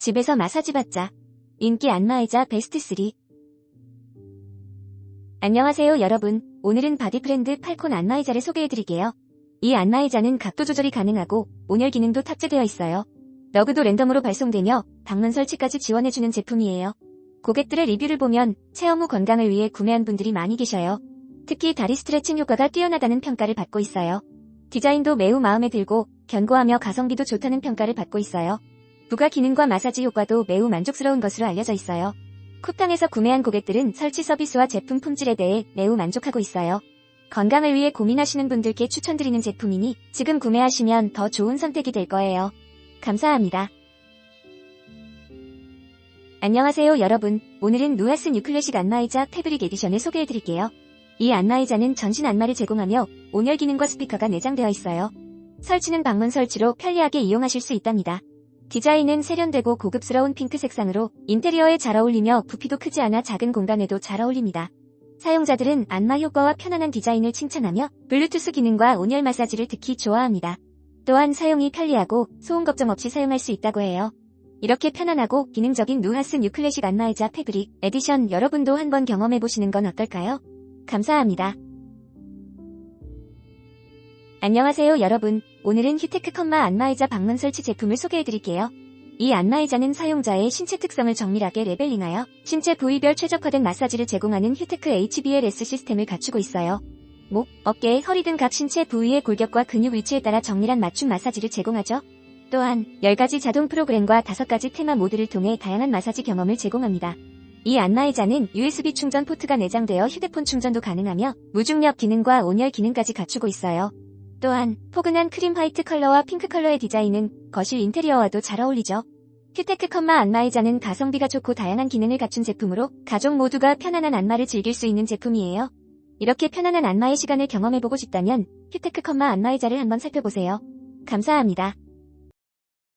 집에서 마사지 받자. 인기 안마의자 베스트 3. 안녕하세요 여러분. 오늘은 바디프렌드 팔콘 안마의자를 소개해드릴게요. 이 안마의자는 각도 조절이 가능하고 온열 기능도 탑재되어 있어요. 러그도 랜덤으로 발송되며 방문 설치까지 지원해주는 제품이에요. 고객들의 리뷰를 보면 체험 후 건강을 위해 구매한 분들이 많이 계셔요. 특히 다리 스트레칭 효과가 뛰어나다는 평가를 받고 있어요. 디자인도 매우 마음에 들고 견고하며 가성비도 좋다는 평가를 받고 있어요. 부가 기능과 마사지 효과도 매우 만족스러운 것으로 알려져 있어요. 쿠팡에서 구매한 고객들은 설치 서비스와 제품 품질에 대해 매우 만족하고 있어요. 건강을 위해 고민하시는 분들께 추천드리는 제품이니 지금 구매하시면 더 좋은 선택이 될 거예요. 감사합니다. 안녕하세요 여러분. 오늘은 누아스 뉴클래식 안마의자 패브릭 에디션을 소개해드릴게요. 이 안마의자는 전신 안마를 제공하며 온열 기능과 스피커가 내장되어 있어요. 설치는 방문 설치로 편리하게 이용하실 수 있답니다. 디자인은 세련되고 고급스러운 핑크 색상으로 인테리어에 잘 어울리며 부피도 크지 않아 작은 공간에도 잘 어울립니다. 사용자들은 안마 효과와 편안한 디자인을 칭찬하며 블루투스 기능과 온열 마사지를 특히 좋아합니다. 또한 사용이 편리하고 소음 걱정 없이 사용할 수 있다고 해요. 이렇게 편안하고 기능적인 누하스 뉴클래식 안마의자 패브릭 에디션 여러분도 한번 경험해보시는 건 어떨까요? 감사합니다. 안녕하세요 여러분. 오늘은 휴테크 컴마 안마의자 방문 설치 제품을 소개해드릴게요. 이 안마의자는 사용자의 신체 특성을 정밀하게 레벨링하여 신체 부위별 최적화된 마사지를 제공하는 휴테크 HBLS 시스템을 갖추고 있어요. 목, 어깨, 허리 등 각 신체 부위의 골격과 근육 위치에 따라 정밀한 맞춤 마사지를 제공하죠. 또한 10가지 자동 프로그램과 5가지 테마 모드를 통해 다양한 마사지 경험을 제공합니다. 이 안마의자는 USB 충전 포트가 내장되어 휴대폰 충전도 가능하며 무중력 기능과 온열 기능까지 갖추고 있어요. 또한 포근한 크림 화이트 컬러와 핑크 컬러의 디자인은 거실 인테리어와도 잘 어울리죠. 휴테크 컴마 안마의자는 가성비가 좋고 다양한 기능을 갖춘 제품으로 가족 모두가 편안한 안마를 즐길 수 있는 제품이에요. 이렇게 편안한 안마의 시간을 경험해보고 싶다면 휴테크 컴마 안마의자를 한번 살펴보세요. 감사합니다.